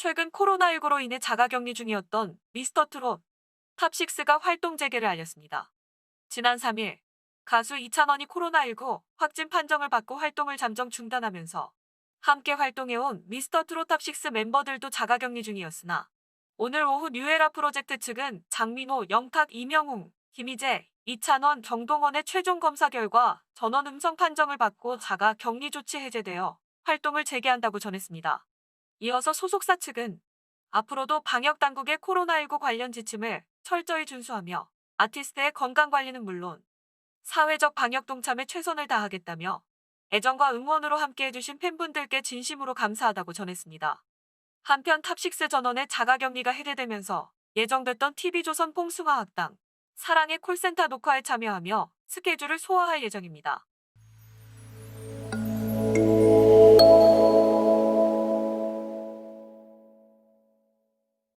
최근 코로나19로 인해 자가격리 중이었던 미스터 트롯 탑6가 활동 재개를 알렸습니다. 지난 3일 가수 이찬원이 코로나19 확진 판정을 받고 활동을 잠정 중단하면서 함께 활동해온 미스터 트롯 탑6 멤버들도 자가격리 중이었으나 오늘 오후 뉴에라 프로젝트 측은 장민호, 영탁, 이명웅, 김희재, 이찬원, 정동원의 최종 검사 결과 전원 음성 판정을 받고 자가 격리 조치 해제되어 활동을 재개한다고 전했습니다. 이어서 소속사 측은 앞으로도 방역 당국의 코로나19 관련 지침을 철저히 준수하며 아티스트의 건강 관리는 물론 사회적 방역 동참에 최선을 다하겠다며 애정과 응원으로 함께해주신 팬분들께 진심으로 감사하다고 전했습니다. 한편 탑식스 전원의 자가격리가 해제되면서 예정됐던 TV조선 뽕숭아 학당 사랑의 콜센터 녹화에 참여하며 스케줄을 소화할 예정입니다.